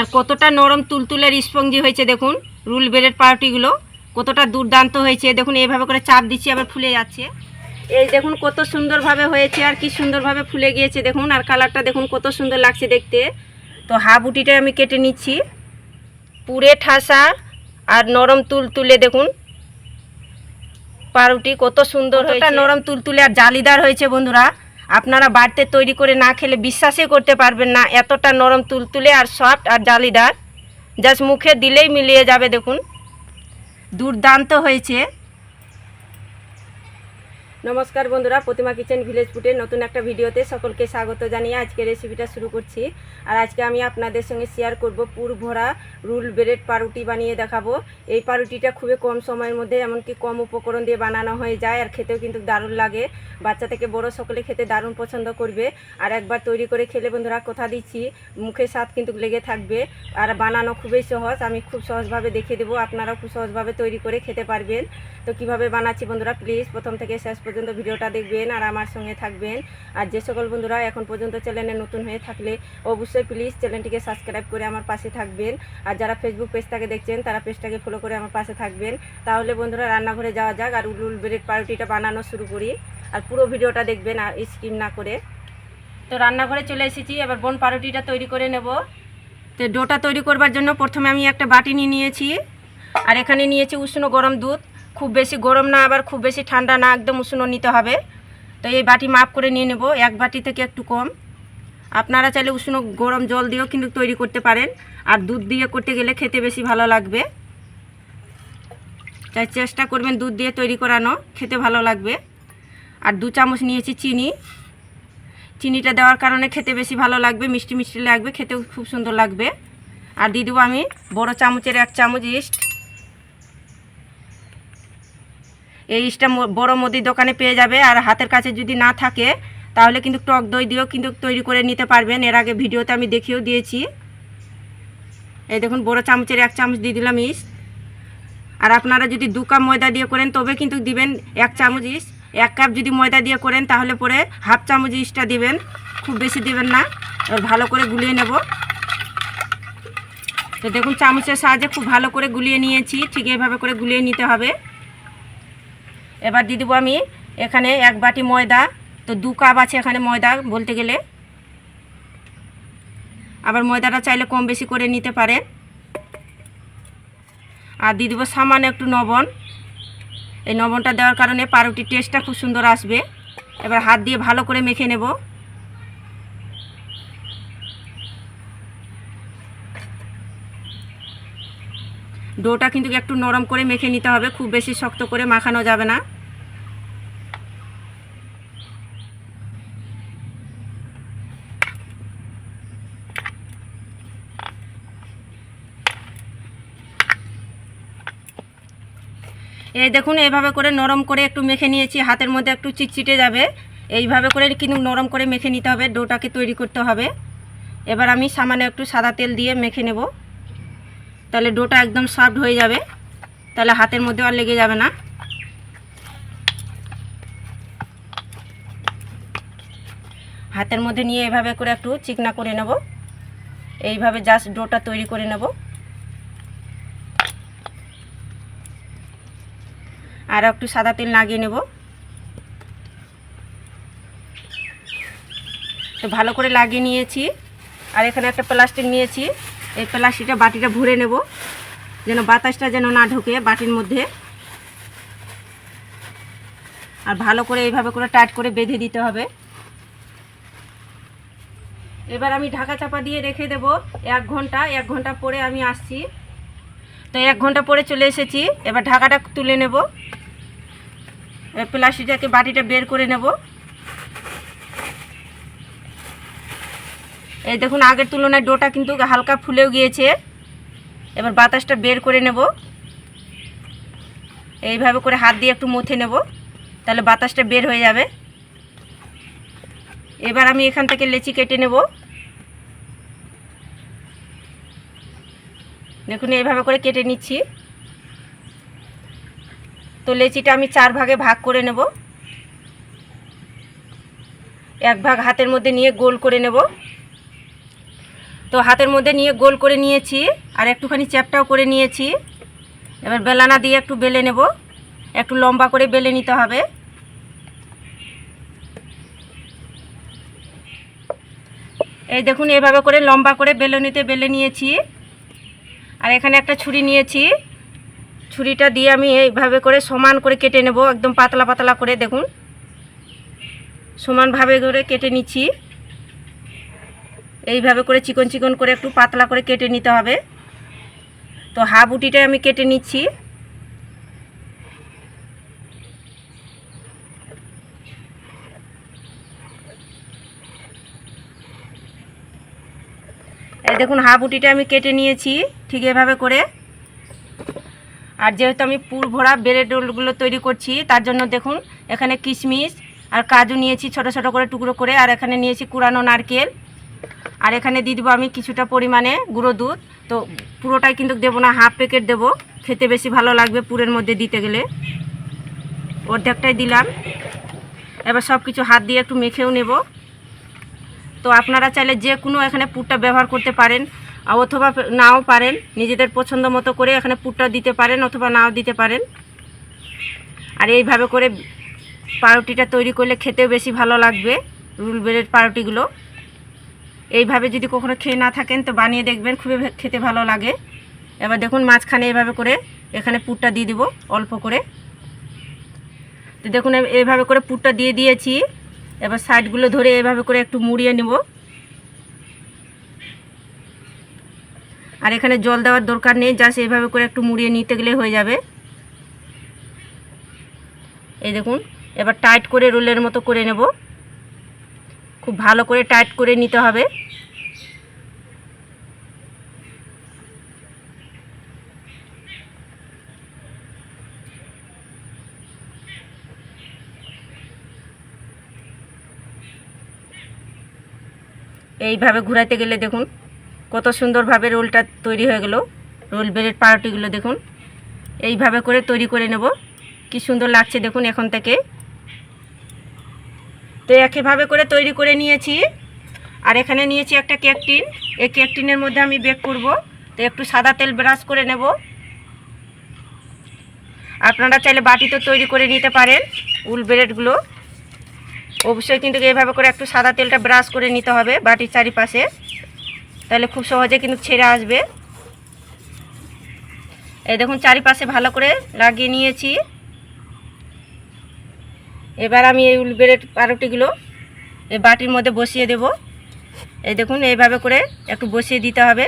আর কতটা নরম তুলতুলের স্পঞ্জি হয়েছে দেখুন রুল বেলের পাউরুটিগুলো কতটা দুর্দান্ত হয়েছে। দেখুন এইভাবে করে চাপ দিচ্ছি আবার ফুলে যাচ্ছে। এই দেখুন কত সুন্দরভাবে হয়েছে আর কি সুন্দরভাবে ফুলে গিয়েছে দেখুন আর কালারটা দেখুন কত সুন্দর লাগছে দেখতে। তো হাবুটিটা আমি কেটে নিচ্ছি। পুরে ঠাসা আর নরম তুল তুলে দেখুন পাউরুটি কত সুন্দর হয়েছে। নরম তুলতুলে আর জালিদার হয়েছে বন্ধুরা। আপনারা বাড়িতে তৈরি করে না খেলে বিশ্বাসই করতে পারবেন না, এতটা নরম তুলতুলে আর সফট আর জালিদার। জাস্ট মুখে দিলেই মিলিয়ে যাবে, দেখুন। দুর্দান্ত হয়েছে। নমস্কার বন্ধুরা, প্রতিমা কিচেন ভিলেজ ফুডের নতুন একটা ভিডিওতে সকলকে স্বাগত জানিয়ে আজকে রেসিপিটা শুরু করছি। আর আজকে আমি আপনাদের সঙ্গে শেয়ার করব পুর ভরা রুল ব্রেড পাউরুটি বানিয়ে দেখাবো। এই পাউরুটিটা খুবই কম সময়ের মধ্যে, এমনকি কম উপকরণ দিয়ে বানানো হয়ে যায় আর খেতেও কিন্তু দারুণ লাগে। বাচ্চা থেকে বড় সকলে খেতে দারুণ পছন্দ করবে। আর একবার তৈরি করে খেলে বন্ধুরা, কথা দিচ্ছি, মুখের স্বাদ কিন্তু লেগে থাকবে। আর বানানো খুবই সহজ, আমি খুব সহজভাবে দেখিয়ে দেবো, আপনারাও খুব সহজভাবে তৈরি করে খেতে পারবেন। তো কীভাবে বানাচ্ছি বন্ধুরা প্লিজ প্রথম থেকে শেষ পর্যন্ত ভিডিওটা দেখবেন আর আমার সঙ্গে থাকবেন। আর যে সকল বন্ধুরা এখন পর্যন্ত চ্যানেলে নতুন হয়ে থাকলে অবশ্যই প্লিজ চ্যানেলটিকে সাবস্ক্রাইব করে আমার পাশে থাকবেন। আর যারা ফেসবুক পেজটাকে দেখছেন, তারা পেজটাকে ফলো করে আমার পাশে থাকবেন। তাহলে বন্ধুরা রান্নাঘরে যাওয়া যাক আর উলুল ব্রেড পাউরুটিটা বানানো শুরু করি। আর পুরো ভিডিওটা দেখবেন আর স্কিম না করে। তো রান্নাঘরে চলে এসেছি, এবার বোন পাউরুটিটা তৈরি করে নেব। তো ডোটা তৈরি করবার জন্য প্রথমে আমি একটা বাটি নিয়ে নিয়েছি। আর এখানে নিয়েছি উষ্ণ গরম দুধ। খুব বেশি গরম না, আবার খুব বেশি ঠান্ডা না, একদম উষ্ণ নিতে হবে। তো এই বাটি মাপ করে নিয়ে নেব, এক বাটি থেকে একটু কম। আপনারা চাইলে উষ্ণ গরম জল দিয়েও কিন্তু তৈরি করতে পারেন, আর দুধ দিয়ে করতে গেলে খেতে বেশি ভালো লাগবে। তাই চেষ্টা করবেন দুধ দিয়ে তৈরি করানো, খেতে ভালো লাগবে। আর দু চামচ নিয়েছি চিনি। চিনিটা দেওয়ার কারণে খেতে বেশি ভালো লাগবে, মিষ্টি মিষ্টি লাগবে, খেতেও খুব সুন্দর লাগবে। আর দিয়ে দেবো আমি বড় চামচের এক চামচ ইস্ট। এই ইস্টটা ম- বড় মুদির দোকানে পেয়ে যাবে। আর হাতের কাছে যদি না থাকে, তাহলে কিন্তু টক দই দিয়েও কিন্তু তৈরি করে নিতে পারবেন। এর আগে ভিডিওতে আমি দেখিয়েও দিয়েছি। এই দেখুন, বড় চামচের এক চামচ দিয়ে দিলাম ইস্ট। আর আপনারা যদি দু কাপ ময়দা দিয়ে করেন, তবে কিন্তু দিবেন এক চামচ ইস্ট। এক কাপ যদি ময়দা দিয়ে করেন, তাহলে পরে হাফ চামচ ইস্টটা দিবেন। খুব বেশি দিবেন না। এবার ভালো করে গুলিয়ে নেব। তো দেখুন, চামচের সাহায্যে খুব ভালো করে গুলিয়ে নিয়েছি। ঠিক এইভাবে করে গুলিয়ে নিতে হবে। এবার দিয়ে দেবো আমি এখানে এক বাটি ময়দা। তো দু কাপ আছে এখানে ময়দা বলতে গেলে। আবার ময়দাটা চাইলে কম বেশি করে নিতে পারেন আর দিয়ে দেবো সামান্য একটু লবণ। এই লবণটা দেওয়ার কারণে পাউরুটির টেস্টটা খুব সুন্দর আসবে। এবার হাত দিয়ে ভালো করে মেখে নেব। ডোটা কিন্তু একটু নরম করে মেখে নিতে হবে, খুব বেশি শক্ত করে মাখানো যাবে না। এই দেখুন এইভাবে করে নরম করে একটু মেখে নিয়েছি, হাতের মধ্যে একটু চিটচিটে যাবে। এইভাবে করে কিন্তু নরম করে মেখে নিতে হবে, ডোটাকে তৈরি করতে হবে। এবার আমি সামান্য একটু সাদা তেল দিয়ে মেখে নেব। তাহলে ডোটা একদম সফট হয়ে যাবে। তাহলে হাতের মধ্যে আর লেগে যাবে না। হাতের মধ্যে নিয়ে এভাবে করে একটু চিকনা করে নেব। এইভাবে জাস্ট ডোটা তৈরি করে নেব। আর একটু সাদা তেল লাগিয়ে নেব। তো ভালো করে লাগিয়ে নিয়েছি। আর এখানে একটা প্লাস্টিক নিয়েছি। এই প্লাস্টিকটা বাটিটা ভরে নেব, যেন বাতাসটা যেন না ঢোকে বাটির মধ্যে। আর ভালো করে এইভাবে করে টাইট করে বেঁধে দিতে হবে। এবার আমি ঢাকা চাপা দিয়ে রেখে দেব এক ঘণ্টা এক ঘণ্টা পরে আমি আসছি। তো এক ঘণ্টা পরে চলে এসেছি, এবার ঢাকাটা তুলে নেব। প্লাস্টিকটাকে বাটিটা বের করে নেব। এই দেখুন, আগের তুলনায় ডোটা কিন্তু হালকা ফুলেও গিয়েছে। এবার বাতাসটা বের করে নেব। এইভাবে করে হাত দিয়ে একটু মুথে নেব, তাহলে বাতাসটা বের হয়ে যাবে। এবার আমি এখান থেকে লেচি কেটে নেব। দেখুন, এইভাবে করে কেটে নিচ্ছি। তো লেচিটা আমি চার ভাগে ভাগ করে নেব। এক ভাগ হাতের মধ্যে নিয়ে গোল করে নেব। তো হাতের মধ্যে নিয়ে গোল করে নিয়েছি, আর একটুখানি চ্যাপটাও করে নিয়েছি। এবার বেলানা দিয়ে একটু বেলে নেব, একটু লম্বা করে বেলে নিতে হবে। এই দেখুন, এভাবে করে লম্বা করে বেলনিতে বেলে নিয়েছি। আর এখানে একটা ছুরি নিয়েছি। ছুরিটা দিয়ে আমি এইভাবে করে সমান করে কেটে নেব, একদম পাতলা পাতলা করে, দেখুন। সমানভাবে করে কেটে নিচ্ছি। এইভাবে করে চিকন চিকন করে একটু পাতলা করে কেটে নিতে হবে। তো হাফ উটিটাই আমি কেটে নিচ্ছি। এই দেখুন, হাফ উটিটা আমি কেটে নিয়েছি ঠিক এভাবে করে। আর যেহেতু আমি পুর ভরা বেড়ে ডোলগুলো তৈরি করছি, তার জন্য দেখুন, এখানে কিশমিশ আর কাজু নিয়েছি ছোট ছোট করে টুকরো করে, আর এখানে নিয়েছি কুড়ানো নারকেল। আর এখানে দিয়ে দেবো আমি কিছুটা পরিমাণে গুঁড়ো দুধ। তো পুরোটাই কিন্তু দেবো না হাফ প্যাকেট দেবো। খেতে বেশি ভালো লাগবে পুরের মধ্যে দিতে গেলে। অর্ধেকটাই দিলাম। এবার সব কিছু হাত দিয়ে একটু মেখেও নেব। তো আপনারা চাইলে যে কোনো এখানে পুরটা ব্যবহার করতে পারেন, অথবা নাও পারেন, নিজেদের পছন্দ মতো করে এখানে পুরটা দিতে পারেন অথবা নাও দিতে পারেন। আর এইভাবে করে পাউরুটিটা তৈরি করলে খেতেও বেশি ভালো লাগবে রুল বেড়ের পাউরুটিগুলো। এইভাবে যদি কখনো খেয়ে না থাকেন, তো বানিয়ে দেখবেন, খুবই খেতে ভালো লাগে। এবার দেখুন মাঝখানে এইভাবে করে এখানে পুরটা দিয়ে দিব, অল্প করে। তো দেখুন এইভাবে করে পুরটা দিয়ে দিয়েছি। এবার সাইডগুলো ধরে এইভাবে করে একটু মুড়িয়ে নেব। আর এখানে জল দেওয়ার দরকার নেই, জাস্ট এইভাবে করে একটু মুড়িয়ে নিতে গেলে হয়ে যাবে। এই দেখুন, এবার টাইট করে রোলের মতো করে নেব। খুব ভালো করে টাইট করে নিতে হবে। এইভাবে ঘুরাতে গেলে দেখুন, কত সুন্দরভাবে রোলটা তৈরি হয়ে গেল। রোল ব্রেড পাউরুটিগুলো দেখুন, এইভাবে করে তৈরি করে নেব। কি সুন্দর লাগছে দেখুন এখন থেকে। তো একইভাবে করে তৈরি করে নিয়েছি। আর এখানে নিয়েছি একটা কেক টিন এই কেক টিনের মধ্যে আমি বেক করব। তো একটু সাদা তেল ব্রাশ করে নেব। আপনারা চাইলে বাটিতে তৈরি করে নিতে পারেন, উল ব্রেডগুলো অবশ্যই কিন্তু এইভাবে করে একটু সাদা তেলটা ব্রাশ করে নিতে হবে বাটির চারিপাশে। তাহলে খুব সহজে কিন্তু ছেড়ে আসবে। এই দেখুন, চারিপাশে ভালো করে লাগিয়ে নিয়েছি। এবার আমি এই উল উলবেড়ের পাউরুটিগুলো এই বাটির মধ্যে বসিয়ে দেব। এই দেখুন, এইভাবে করে একটু বসিয়ে দিতে হবে।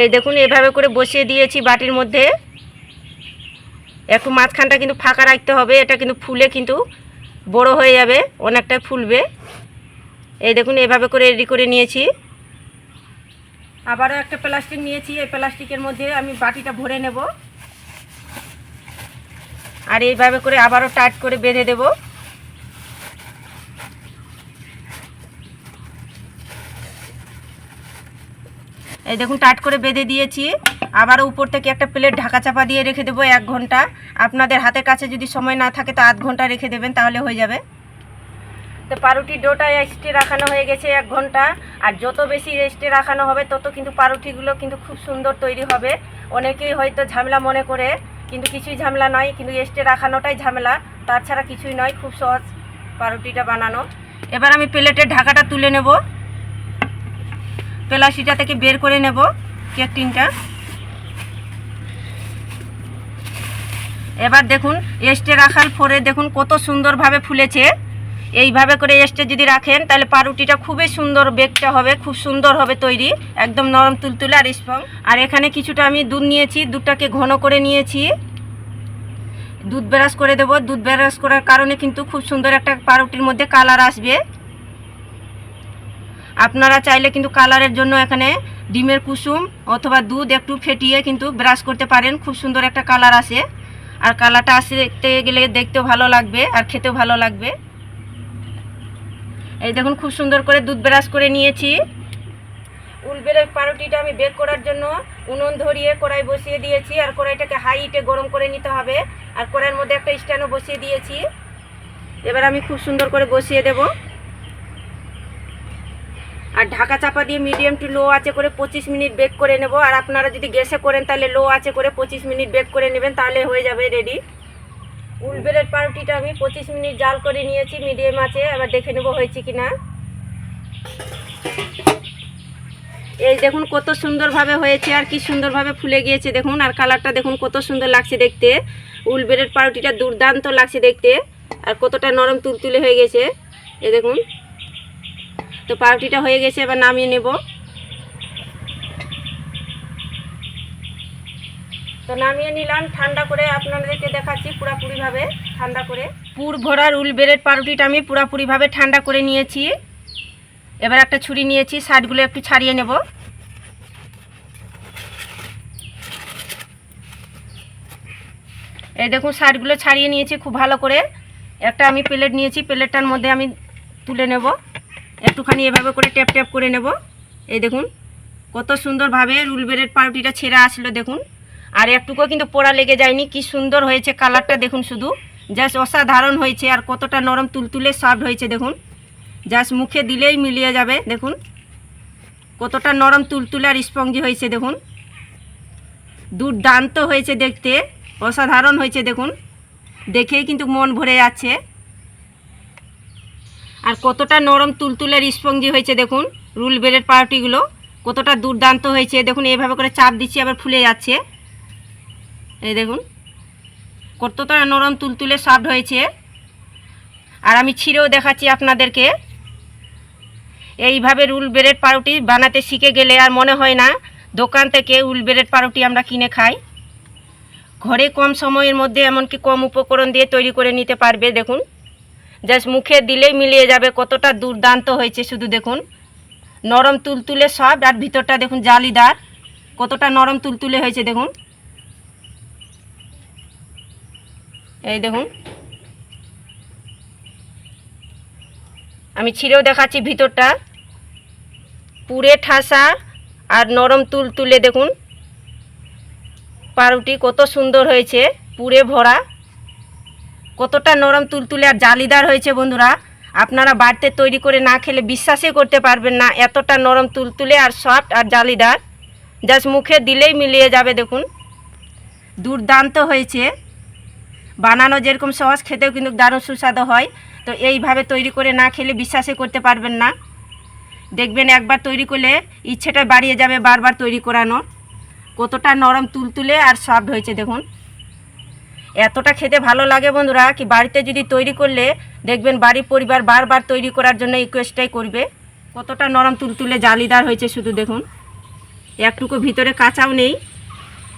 এই দেখুন, এভাবে করে বসিয়ে দিয়েছি বাটির মধ্যে। একটু মাঝখানটা কিন্তু ফাঁকা রাখতে হবে, এটা কিন্তু ফুলে কিন্তু বড় হয়ে যাবে অনেকটা ফুলবে। এই দেখুন এভাবে করে রেডি করে নিয়েছি। আবারও একটা প্লাস্টিক নিয়েছি। এই প্লাস্টিকের মধ্যে আমি বাটিটা ভরে নেব। আর এইভাবে করে আবারও টাইট করে বেঁধে দেব। এই দেখুন টাইট করে বেঁধে দিয়েছি। আবার উপর থেকে একটা প্লেট ঢাকা চাপা দিয়ে রেখে দেবো এক ঘণ্টা। আপনাদের হাতের কাছে যদি সময় না থাকে তো আধ ঘণ্টা রেখে দেবেন তাহলে হয়ে যাবে। তো পাউরুটির ডোটা রেস্টে রাখানো হয়ে গেছে এক ঘণ্টা। আর যত বেশি রেস্টে রাখানো হবে, তত কিন্তু পাউরুটিগুলো কিন্তু খুব সুন্দর তৈরি হবে। অনেকেই হয়তো ঝামেলা মনে করে, কিন্তু কিছুই ঝামেলা নয়। কিন্তু রেস্টে রাখানোটাই ঝামেলা। তাছাড়া কিছুই নয়, খুব সহজ পাউরুটিটা বানানো। এবার আমি প্লেটের ঢাকাটা তুলে নেব। পেলাসিটা থেকে বের করে নেব কেক টিনটা এবার দেখুন এস্টে রাখার পরে দেখুন কত সুন্দরভাবে ফুলেছে। এইভাবে করে এস্টে যদি রাখেন, তাহলে পাউরুটিটা খুবই সুন্দর বেকটা হবে, খুব সুন্দর হবে তৈরি, একদম নরম তুলতুলে আর স্পং। আর এখানে কিছুটা আমি দুধ নিয়েছি, দুধটাকে ঘন করে নিয়েছি। দুধ ব্রাশ করে দেব। দুধ ব্রাশ করার কারণে কিন্তু খুব সুন্দর একটা পাউরুটির মধ্যে কালার আসবে। আপনারা চাইলে কিন্তু কালারের জন্য এখানে ডিমের কুসুম অথবা দুধ একটু ফেটিয়ে কিন্তু ব্রাশ করতে পারেন। খুব সুন্দর একটা কালার আসে। আর কালারটা আসতে গেলে দেখতেও ভালো লাগবে আর খেতেও ভালো লাগবে। দেখুন খুব সুন্দর করে দুধ ব্রাশ করে নিয়েছি। উলবেরের পাউরুটিটা আমি বেক করার জন্য উনুন ধরিয়ে কড়াই বসিয়ে দিয়েছি আর কড়াইটাকে হাই গরম করে নিতে হবে আর কড়াইয়ের মধ্যে একটা স্ট্যান্ডও বসিয়ে দিয়েছি। এবার আমি খুব সুন্দর করে বসিয়ে দেব। আর ঢাকা চাপা দিয়ে মিডিয়াম টু লো আছে করে পঁচিশ মিনিট বেক করে নেব। আর আপনারা যদি গ্যাসে করেন তাহলে লো আছে করে পঁচিশ মিনিট বেক করে নেবেন, তাহলে হয়ে যাবে রেডি। উলবেরের পাউরুটিটা আমি পঁচিশ মিনিট জাল করে নিয়েছি, মিডিয়াম আছে, এবার দেখে নেব হয়েছে কি না এই দেখুন কত সুন্দরভাবে হয়েছে আর কি সুন্দরভাবে ফুলে গিয়েছে দেখুন, আর কালারটা দেখুন কত সুন্দর লাগছে দেখতে। উলবেরের পাউরুটিটা দুর্দান্ত লাগছে দেখতে, আর কতটা নরম তুলতুলে হয়ে গেছে। এই দেখুন, তো পাউরুটিটা হয়ে গেছে, এবার নামিয়ে নেব। তো নামিয়ে নিলাম, ঠান্ডা করে আপনাদেরকে দেখাচ্ছি পুরাপুরিভাবে, ঠান্ডা করে। পুর ভরা রুল বেরের পাউরুটিটা আমি পুরাপুরিভাবে ঠান্ডা করে নিয়েছি। এবার একটা ছুরি নিয়েছি সাইডগুলো একটু ছাড়িয়ে নেব। এই দেখুন সাইডগুলো ছাড়িয়ে নিয়েছি খুব ভালো করে। একটা আমি প্লেট নিয়েছি, প্লেটটার মধ্যে আমি তুলে নেব। একটুখানি এভাবে করে ট্যাপ ট্যাপ করে নেব। এই দেখুন, কত সুন্দরভাবে রুল বেরের পাউরুটিটা ছেঁড়া আসলো, দেখুন। আর একটুকুও কিন্তু পোড়া লেগে যায়নি। কি সুন্দর হয়েছে কালারটা দেখুন শুধু। জাস্ট অসাধারণ হয়েছে আর কতটা নরম তুলতুলে সফট হয়েছে দেখুন। জাস্ট মুখে দিলেই মিলিয়ে যাবে, দেখুন। কতটা নরম তুলতুলে আর স্পঞ্জি হয়েছে দেখুন। দুর্দান্ত হয়েছে দেখতে, অসাধারণ হয়েছে দেখুন। দেখেই কিন্তু মন ভরে যাচ্ছে। আর কতটা নরম তুলতুলের স্পঞ্জি হয়েছে দেখুন, রুল বেলের পাউরুটিগুলো কতটা দুর্দান্ত হয়েছে, দেখুন, এইভাবে করে চাপ দিচ্ছি, আবার ফুলে যাচ্ছে। এই দেখুন কতটা নরম তুলতুলে সফট হয়েছে। আর আমি ছিঁড়েও দেখাচ্ছি আপনাদেরকে। এইভাবে রুল বেরেড পাউরুটি বানাতে শিখে গেলে আর মনে হয় না, দোকান থেকে উল বেরেড পাউরুটি আমরা কিনে খাই। ঘরে কম সময়ের মধ্যে এমনকি কম উপকরণ দিয়ে তৈরি করে নিতে পারবে, দেখুন। জাস্ট মুখে দিলেই মিলিয়ে যাবে কতটা দুর্দান্ত হয়েছে, শুধু দেখুন। নরম তুলতুলে সব আর ভিতরটা দেখুন জালিদার, কতটা নরম তুলতুলে হয়েছে, দেখুন। এই দেখুন। আমি ছিঁড়েও দেখাচ্ছি ভিতরটা। পুরে ঠাসা আর নরম তুল তুলে দেখুন। পাউরুটি কত সুন্দর হয়েছে পুরে ভরা। কতটা নরম তুলতুলে আর জালিদার হয়েছে বন্ধুরা। আপনারা বাড়িতে তৈরি করে না খেলে বিশ্বাসই করতে পারবেন না এতটা নরম তুলতুলে আর সফট আর জালিদার। জাস্ট মুখে দিলেই মিলিয়ে যাবে দেখুন। দুর্দান্ত হয়েছে। বানানো যেরকম সহজ খেতেও কিন্তু দারুণ সুস্বাদু হয়। তো এইভাবে তৈরি করে না খেলে বিশ্বাসই করতে পারবেন না। দেখবেন একবার তৈরি করলে ইচ্ছেটা বাড়িয়ে যাবে বারবার তৈরি করানোর কতটা নরম তুলতুলে আর সফট হয়েছে, দেখুন। এতটা খেতে ভালো লাগে বন্ধুরা কি বাড়িতে যদি তৈরি করলে দেখবেন বাড়ির পরিবার বারবার তৈরি করার জন্য রিকোয়েস্টটাই করবে। কতটা নরম তুলতুলে জালিদার হয়েছে শুধু দেখুন। একটুকু ভিতরে কাঁচাও নেই।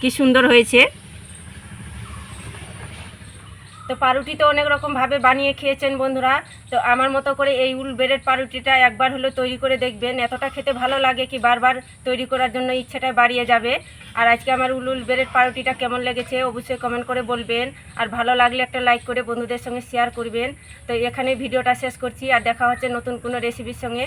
কি সুন্দর হয়েছে। তো পাউরুটি তো অনেক রকমভাবে বানিয়ে খেয়েছেন বন্ধুরা। তো আমার মতো করে এই উল বেরের পাউরুটিটা একবার হলো তৈরি করে দেখবেন। এতটা খেতে ভালো লাগে কি বারবার তৈরি করার জন্য ইচ্ছেটা বাড়িয়ে যাবে। আর আজকে আমার উল উল বেরের পাউরুটিটা কেমন লেগেছে অবশ্যই কমেন্ট করে বলবেন। আর ভালো লাগলে একটা লাইক করে বন্ধুদের সঙ্গে শেয়ার করবেন। তো এখানে ভিডিওটা শেষ করছি। আর দেখা হচ্ছে নতুন কোনো রেসিপির সঙ্গে।